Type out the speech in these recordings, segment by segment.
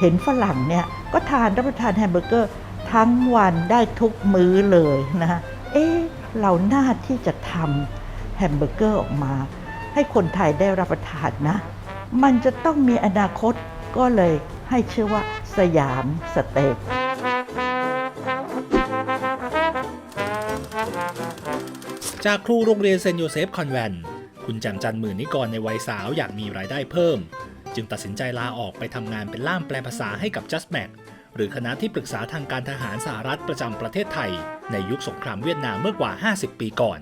เห็นฝรั่งเนี่ยก็ทานรับประทานแฮมเบอร์เกอร์ทั้งวันได้ทุกมื้อเลยนะฮะเอ๊ะเราหน้าที่จะทำแฮมเบอร์เกอร์ออกมา ให้คนไทยได้รับประทานนะ มันจะต้องมีอนาคตก็เลยให้ชื่อว่าสยามสเต็กจากครูโรงเรียนเซนต์โยเซฟคอนแวน คุณแจมจันหมื่นนิกรในวัยสาวอยากมีรายได้เพิ่ม จึงตัดสินใจลาออกไปทำงานเป็นล่ามแปลภาษาให้กับ Just Mac หรือคณะที่ปรึกษาทางการทหารสหรัฐประจำประเทศไทย ในยุคสงครามเวียดนามเมื่อกว่า 50 ปีก่อน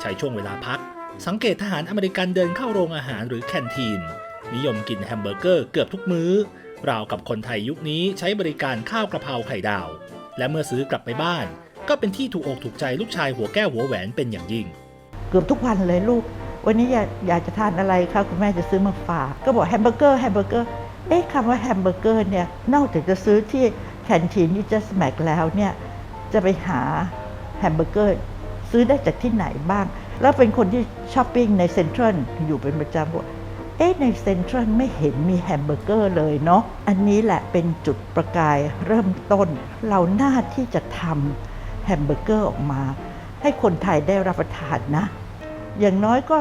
ใช้ช่วงเวลาพัก สังเกตทหารอเมริกันเดินเข้าโรงอาหารหรือแคนทีน นิยมกินแฮมเบอร์เกอร์เกือบทุกมื้อ ราวกับคนไทยยุคนี้ใช้บริการข้าวกระเพราไข่ดาว และเมื่อซื้อกลับไปบ้าน ก็เป็นที่ถูกอกถูกใจลูกชายหัวแก้วหัวแหวนเป็นอย่างยิ่ง เกือบทุกวันเลยลูก วันนี้อยากอยากจะทานอะไรคะคุณแม่จะซื้อมาฝาก ก็บอกแฮมเบอร์เกอร์แฮมเบอร์เกอร์เอ๊ะคำว่าแฮมเบอร์เกอร์เนี่ยนอกจากจะซื้อที่แคนทีนที่ Just Mac แล้วเนี่ยจะไปหาแฮมเบอร์เกอร์ซื้อได้จากที่ไหนบ้าง แล้วเป็นคนที่ช้อปปิ้งในเซ็นทรัลอยู่เป็นประจำบอกเอ๊ะในเซ็นทรัลไม่เห็นมีแฮมเบอร์เกอร์เลยเนาะอันนี้แหละเป็นจุดประกายเริ่มต้น เราหน้าที่จะทำแฮมเบอร์เกอร์ออกมา ให้คนไทยได้รับประทานนะ อย่างน้อยก็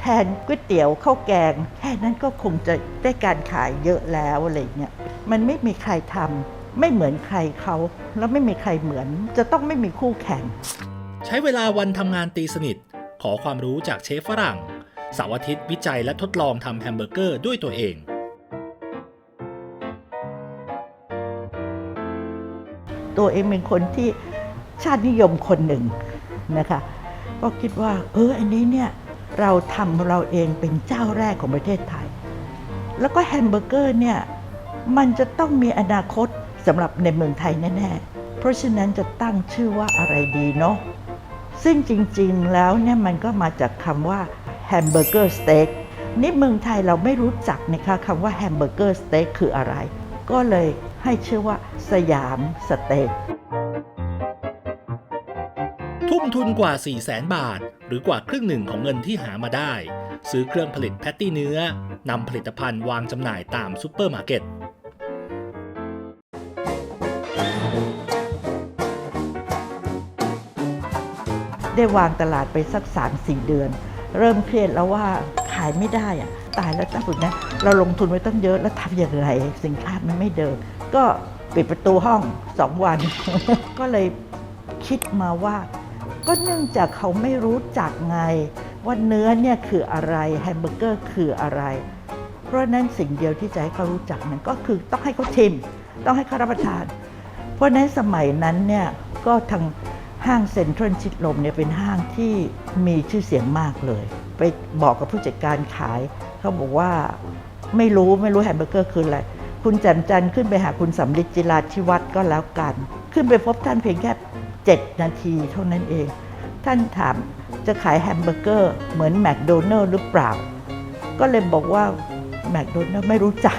แทนก๋วยเตี๋ยวข้าวแกง แค่นั้นก็คงจะได้การขายเยอะแล้วอะไรเงี้ยมันไม่มีใครทำไม่เหมือนใครเขาแล้วไม่มีใครเหมือน จะต้องไม่มีคู่แข่ง ใช้เวลาวันทำงานตีสนิท ขอความรู้จากเชฟฝรั่งเสาร์อาทิตย์วิจัยและทดลองทำแฮมเบอร์เกอร์ด้วยตัวเอง ตัวเองเป็นคนที่ชาตินิยมคนหนึ่งนะคะ ก็คิดว่า เอออันนี้เนี่ยเราทำเราเองเป็นเจ้าแรกของประเทศไทย แล้วก็แฮมเบอร์เกอร์เนี่ยมันจะต้องมีอนาคตสำหรับในเมืองไทยแน่ๆ เพราะฉะนั้นจะตั้งชื่อว่าอะไรดีเนาะซึ่งจริงๆแล้วเนี่ยมันก็มาจากคำว่าแฮมเบอร์เกอร์สเต็กนี่เมืองไทยเราไม่รู้จักนะคะคำว่าแฮมเบอร์เกอร์สเต็กคืออะไร ก็เลยให้ชื่อว่าสยามสเต็ก ทุ่มทุนกว่า 4 0 0แสนบาท หรือกว่าครึ่งหนึ่งของเงินที่หามาได้ ซื้อเครื่องผลิตแพตตี้เนื้อนำผลิตภัณฑ์วางจำหน่ายตามซูเปอร์มาร์เก็ตได้วางตลาดไปสัก 3-4 เดือน เริ่มเครียดแล้วว่าขายไม่ได้อะตายแล้วถ้าฝึกนะ เราลงทุนไว้ตั้งเยอะแล้วทำอย่างไร สินค้ามันไม่เดิน ก็ปิดประตูห้อง2วัน ก็เลยคิดมาว่า ก็เนื่องจากเขาไม่รู้จักไง ว่าเนื้อเนี่ยคืออะไรแฮมเบอร์เกอร์คืออะไร เพราะนั้นสิ่งเดียวที่จะให้เขารู้จักนั้นก็คือต้องให้เขาชิม ต้องให้เขารับประทาน เพราะนั้นสมัยนั้นเนี่ยก็ทางห้างเซ็นทรัลชิดลมเนี่ยเป็นห้างที่มีชื่อเสียงมากเลย ไปบอกกับผู้จัดการขาย เขาบอกว่าไม่รู้ไม่รู้แฮมเบอร์เกอร์คืออะไร คุณแจ่มจันทร์ขึ้นไปหาคุณสำลิดจิราธิวัฒน์ก็แล้วกัน ขึ้นไปพบท่านเพียงแค่ 7 นาทีเท่านั้นเอง ท่านถามจะขายแฮมเบอร์เกอร์เหมือนแมคโดนัลล์หรือเปล่า ก็เลยบอกว่าแมคโดนัลล์ไม่รู้จัก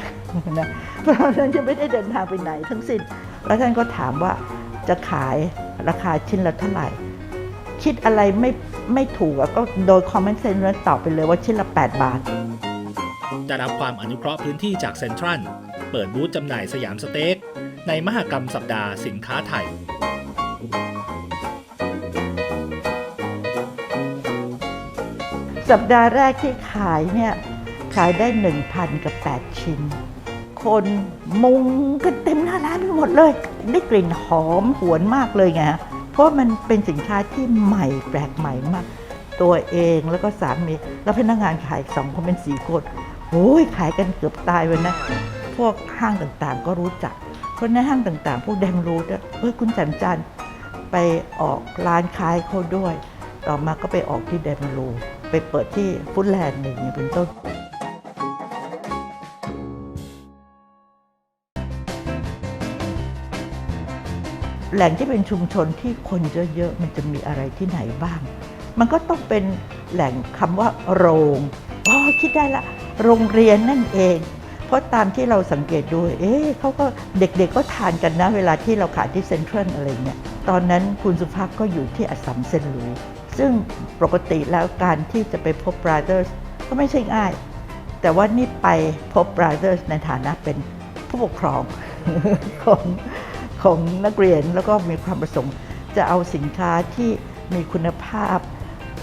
นะเพราะฉะนั้นจะไม่ได้เดินทางไปไหนทั้งสิ้น แล้วท่านก็ถามว่าจะขายราคาชิ้นละเท่าไหร่ คิดอะไรไม่ไม่ถูกก็โดยคอมเมนต์เซนนั้นตอบไปเลยว่าชิ้นละ 8 บาทได้รับความอนุเคราะห์พื้นที่จากเซ็นทรัล เปิดบูธจำหน่ายสยามสเต็กในมหกรรมสัปดาห์สินค้าไทย สัปดาห์แรกที่ขายเนี่ยขายได้ 1,000 กับ 8 ชิ้น คนมุงกันเต็มหน้าร้านไปหมดเลย ได้กลิ่นหอมหวนมากเลยไงฮะเพราะมันเป็นสินค้าที่ใหม่แปลกใหม่มาก ตัวเองแล้วก็สามี แล้วพนักงานขายสองคนเป็นสี่คนโอ้ยขายกันเกือบตายเลยนะ พวกห้างต่างๆก็รู้จักเพราะในห้างต่างๆ พวกแดงรู้ด้วยเฮ้ยคุณแจมจันทร์ ไปออกร้านขายเขาด้วย ต่อมาก็ไปออกที่เดมารูไปเปิดที่ฟุตแลนด์หนึ่งเงี้ยเป็นต้นแหล่งที่เป็นชุมชนที่คนเยอะๆ มันจะมีอะไรที่ไหนบ้าง มันก็ต้องเป็นแหล่งคำว่าโรง อ๋อ คิดได้ละ โรงเรียนนั่นเอง เพราะตามที่เราสังเกตดู เอ๊ะเขาก็เด็กๆก็ทานกันนะ เวลาที่เราขายที่เซ็นทรัลอะไรเนี่ย ตอนนั้นคุณสุภาพก็อยู่ที่อัสสัมเซนหลุย ซึ่งปกติแล้วการที่จะไปพบบราเ h อร์สก็ไม่ใช่ง่าย แต่ว่านี่ไปพบบราเ h อร์สในฐานะเป็นผู้ปกครองของของนักเรียนแล้วก็มีความประสงค์ จะเอาสินค้าที่มีคุณภาพ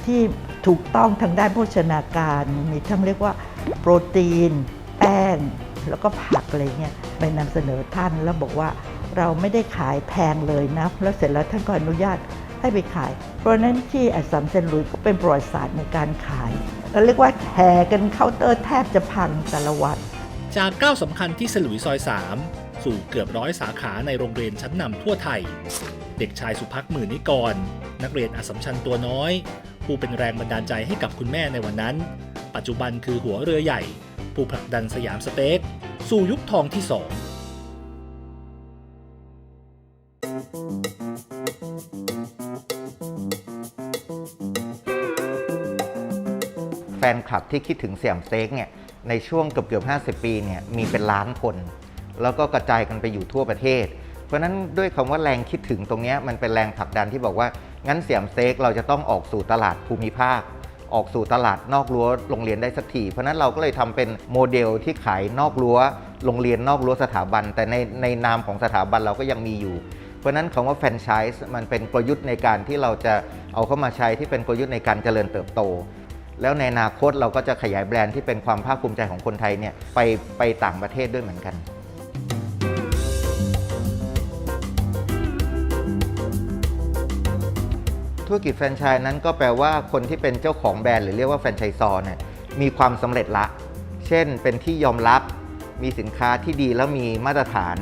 ที่ถูกต้องทางด้านโภชนาการ มีทั้งเรียกว่าโปรตีน แป้ง แล้วก็ผักอะไรเงี้ยไปนำเสนอท่านแล้วบอกว่า เราไม่ได้ขายแพงเลยนะ แล้วเสร็จแล้วท่านก็อนุญาตให้ไปขาย เพราะนั้นที่อัสสัมเซนต์หลุยส์ก็เป็นประวัติศาสตร์ในการขายเราเรียกว่าแห่กันเคาน์เตอร์แทบจะพังแต่ละวัน จากก้าวสำคัญที่สลุยซอย 3 สู่เกือบร้อยสาขาในโรงเรียนชั้นนำทั่วไทย เด็กชายสุพักหมื่นนิกร นักเรียนอัสสัมชัญตัวน้อย ผู้เป็นแรงบันดาลใจให้กับคุณแม่ในวันนั้น ปัจจุบันคือหัวเรือใหญ่ ผู้ผลักดันสยามสเต็กสู่ยุคทองที่สอง แฟนคลับที่คิดถึงเสี่ยมสเต็กเนี่ยในช่วงเกือบเกือบ50 ปีเนี่ยมีเป็นล้านคน แล้วก็กระจายกันไปอยู่ทั่วประเทศ เพราะฉะนั้นด้วยคำว่าแรงคิดถึงตรงนี้มันเป็นแรงผลักดันที่บอกว่างั้นเสี่ยมสเต็กเราจะต้องออกสู่ตลาดภูมิภาค ออกสู่ตลาดนอกรั้วโรงเรียนได้สักทีเพราะนั้นเราก็เลยทำเป็นโมเดลที่ขายนอกรั้วโรงเรียนนอกรั้วสถาบัน แต่ในในนามของสถาบันเราก็ยังมีอยู่เพราะฉะนั้นคำว่าแฟรนไชส์มันเป็นกลยุทธ์ในการที่เราจะเอาเข้ามาใช้ที่เป็นกลยุทธ์ในการเจริญเติบโต แล้วในอนาคตเราก็จะขยายแบรนด์ที่เป็นความภาคภูมิใจของคนไทยเนี่ยไปไปต่างประเทศด้วยเหมือนกันธุรกิจแฟรนไชส์นั้นก็แปลว่าคนที่เป็นเจ้าของแบรนด์หรือเรียกว่าแฟรนไชส์ซอร์เนี่ยมีความสำเร็จละ เช่นเป็นที่ยอมรับมีสินค้าที่ดีแล้วมีมาตรฐาน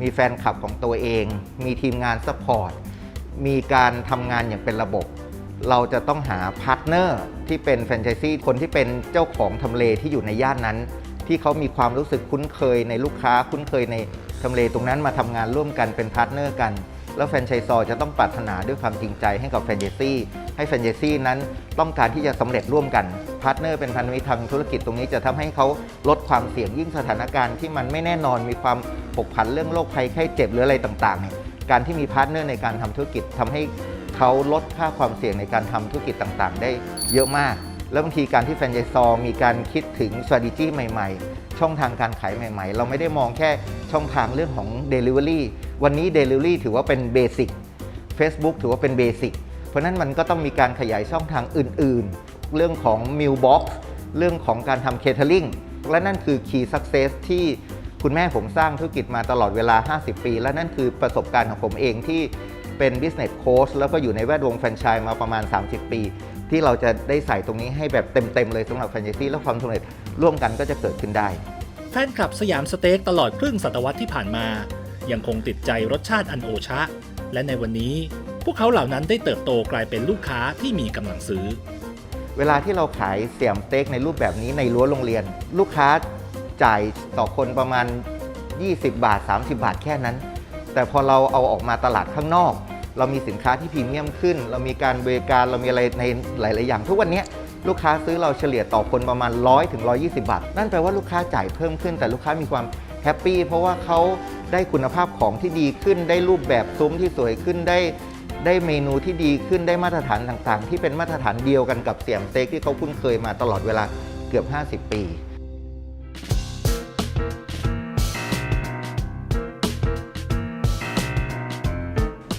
มีแฟนคลับของตัวเอง มีทีมงานซัพพอร์ตมีการทำงานอย่างเป็นระบบ เราจะต้องหาพาร์ทเนอร์ที่เป็นแฟรนไชส์ซีคนที่เป็นเจ้าของทำเลที่อยู่ในย่านนั้น ที่เขามีความรู้สึกคุ้นเคยในลูกค้าคุ้นเคยในทำเลตรงนั้นมาทำงานร่วมกันเป็นพาร์ทเนอร์กัน แล้วแฟรนไชส์ซอจะต้องปรารถนาด้วยความจริงใจให้กับแฟรนไชส์ซีให้แฟรนไชส์ซีนั้นต้องการที่จะสำเร็จร่วมกันพาร์ทเนอร์เป็นพันธมิตรทางธุรกิจตรงนี้จะทำให้เขาลดความเสี่ยงยิ่งสถานการณ์ที่มันไม่แน่นอนมีความผกผันเรื่องโรคภัยไข้เจ็บหรืออะไรต่างๆเนี่ยการที่มีพาร์ทเนอร์ในการทำธุรกิจทำให้ เขาลดค่าความเสี่ยงในการทำธุรกิจต่างๆ ได้เยอะมาก แล้วบางทีการที่แฟนไชส์ซอมีการคิดถึง strategy ใหม่ ๆ ช่องทางการขายใหม่ ๆ เราไม่ได้มองแค่ช่องทางเรื่องของ Delivery วันนี้ Delivery ถือว่าเป็นเบสิก Facebook ถือว่าเป็นเบสิกเพราะฉะนั้นมันก็ต้องมีการขยายช่องทางอื่นๆ เรื่องของ m i l Box เรื่องของการทำ Catering และนั่นคือ Key Success ที่คุณแม่ผมสร้างธุรกิจมาตลอดเวลา 50 ปี และนั่นคือประสบการณ์ของผมเองที่ เป็น Business Coach แล้วก็อยู่ในแวดวงแฟรนไชส์มาประมาณ 30 ปี ที่เราจะได้ใส่ตรงนี้ให้แบบเต็ม ๆ เลยสำหรับแฟรนไชส์ซี่และความสำเร็จร่วมกันก็จะเกิดขึ้นได้ แฟนคลับสยามสเต็กตลอดครึ่งศตวรรษที่ผ่านมา ยังคงติดใจรสชาติอันโอชะ และในวันนี้พวกเขาเหล่านั้นได้เติบโตกลายเป็นลูกค้าที่มีกำลังซื้อ เวลาที่เราขายเสี่ยมสเต็กในรูปแบบนี้ในรั้วโรงเรียน ลูกค้าจ่ายต่อคนประมาณ 20 บาท 30 บาทแค่นั้น แต่พอเราเอาออกมาตลาดข้างนอก เรามีสินค้าที่พรีเมียมขึ้น เรามีการบริการเรามีอะไรในหลาย ๆ อย่าง ทุกวันนี้ลูกค้าซื้อเราเฉลี่ยต่อคนประมาณ 100ถึง120 บาท นั่นแปลว่าลูกค้าจ่ายเพิ่มขึ้น แต่ลูกค้ามีความแฮปปี้เพราะว่าเขาได้คุณภาพของที่ดีขึ้น ได้รูปแบบซุ้มที่สวยขึ้นได้ได้เมนูที่ดีขึ้นได้มาตรฐานต่าง ๆ ที่เป็นมาตรฐานเดียวกันกับเสี่ยมเต็กที่เขาคุ้นเคยมาตลอดเวลาเกือบ 50 ปี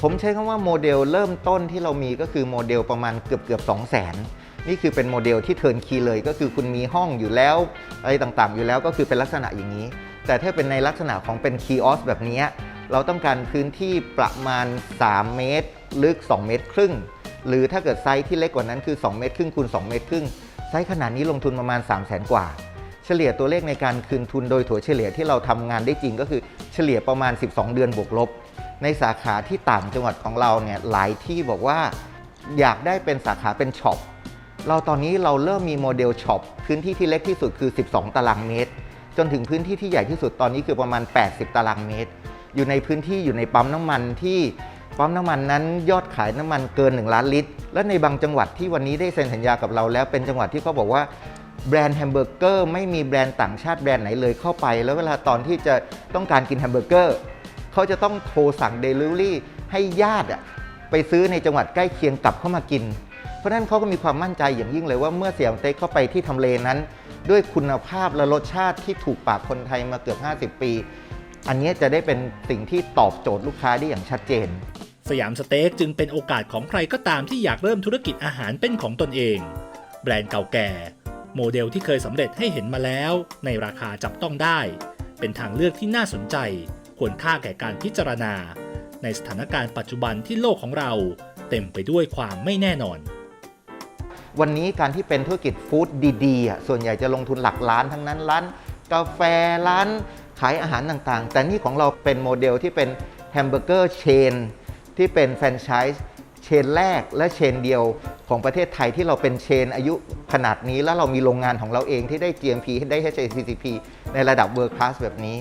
ผมใช้คำว่าโมเดลเริ่มต้นที่เรามีก็คือโมเดลประมาณเกือบเกือบ2 0 0 0 0 0นี่คือเป็นโมเดลที่เทิร์นคีเลยก็คือคุณมีห้องอยู่แล้ว อะไรต่างๆ อยู่แล้วก็คือเป็นลักษณะอย่างนี้ แต่ถ้าเป็นในลักษณะของเป็นคีออสแบบนี้เราต้องการพื้นที่ประมาณ 3 เมตร ลึก 2 เมตรครึ่ง หรือถ้าเกิดไซส์ที่เล็กกว่านั้นคือ 2 เมตรครึ่งคูณ2เมตรครึ่งไซส์ขนาดนี้ลงทุนประมาณ 3 0 0 0 0 0 กว่า เฉลี่ยตัวเลขในการคืนทุนโดยถั่วเฉลี่ยที่เราทำงานได้จริงก็คือเฉลี่ยประมาณ 12 เดือนบวกลบ ในสาขาที่ต่างจังหวัดของเราเนี่ยหลายที่บอกว่าอยากได้เป็นสาขาเป็นช็อปเราตอนนี้เราเริ่มมีโมเดลช็อปพื้นที่ที่เล็กที่สุดคือ 12 ตารางเมตร จนถึงพื้นที่ที่ใหญ่ที่สุดตอนนี้คือประมาณ 80 ตารางเมตร อยู่ในพื้นที่อยู่ในปั๊มน้ำมันที่ปั๊มน้ำมันนั้นยอดขายน้ำมันเกิน 1 ล้านลิตร และในบางจังหวัดที่วันนี้ได้เซ็นสัญญากับเราแล้วเป็นจังหวัดที่เขาบอกว่า แบรนด์แฮมเบอร์เกอร์ไม่มีแบรนด์ต่างชาติแบรนด์ไหนเลยเข้าไป แล้วเวลาตอนที่จะต้องการกินแฮมเบอร์เกอร์เขาจะต้องโทรสั่ง Delivery ให้ญาติอะไปซื้อในจังหวัดใกล้เคียงกลับเข้ามากิน เพราะนั้นเขาก็มีความมั่นใจอย่างยิ่งเลยว่าเมื่อเสียมเต็กเข้าไปที่ทำเลนั้น ด้วยคุณภาพและรสชาติที่ถูกปากคนไทยมาเกือบ 50 ปี อันนี้จะได้เป็นสิ่งที่ตอบโจทย์ลูกค้าได้อย่างชัดเจน สยามสเต็กจึงเป็นโอกาสของใครก็ตามที่อยากเริ่มธุรกิจอาหารเป็นของตนเอง แบรนด์เก่าแก่ โมเดลที่เคยสำเร็จให้เห็นมาแล้วในราคาจับต้องได้ เป็นทางเลือกที่น่าสนใจ ควรค่าแก่การพิจารณา ในสถานการณ์ปัจจุบันที่โลกของเราเต็มไปด้วยความไม่แน่นอน วันนี้การที่เป็นธุรกิจฟู้ดดีๆส่วนใหญ่จะลงทุนหลักล้านทั้งนั้นร้านกาแฟร้านขายอาหารต่างๆ แต่นี่ของเราเป็นโมเดลที่เป็นแฮมเบอร์เกอร์เชนที่เป็นแฟรนไชส์ เชนแรกและเชนเดียวของประเทศไทยที่เราเป็นเชนอายุขนาดนี้แล้วเรามีโรงงานของเราเองที่ได้ GMP ได้ HACCP ในระดับ World Class แบบนี้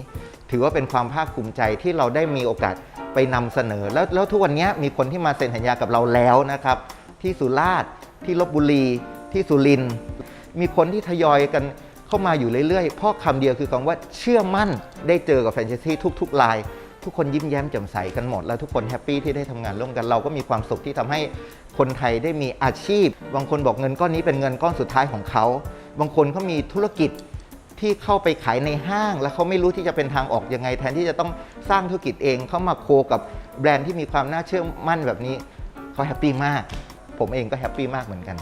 ถือว่าเป็นความภาคภูมิใจที่เราได้มีโอกาสไปนำเสนอ แล้วแล้วทุกวันนี้มีคนที่มาเซ็นสัญญากับเราแล้วนะครับ ที่สุราษฎร์ที่ลบบุรี ที่สุรินทร์มีคนที่ทยอยกันเข้ามาอยู่เรื่อยๆ เพราะคำเดียวคือคำว่าเชื่อมั่นได้เจอกับแฟรนไชส์ทุก ๆ ราย ทุกคนยิ้มแย้มแจ่มใสกันหมด แล้วทุกคนแฮปปี้ที่ได้ทำงานร่วมกันเราก็มีความสุขที่ทำให้คนไทยได้มีอาชีพ บางคนบอกเงินก้อนนี้เป็นเงินก้อนสุดท้ายของเขา บางคนเขามีธุรกิจที่เข้าไปขายในห้าง แล้วเขาไม่รู้ที่จะเป็นทางออกยังไง แทนที่จะต้องสร้างธุรกิจเองเขามาโคกับแบรนด์ที่มีความน่าเชื่อมั่นแบบนี้เขาแฮปปี้มาก ผมเองก็แฮปปี้มากเหมือนกัน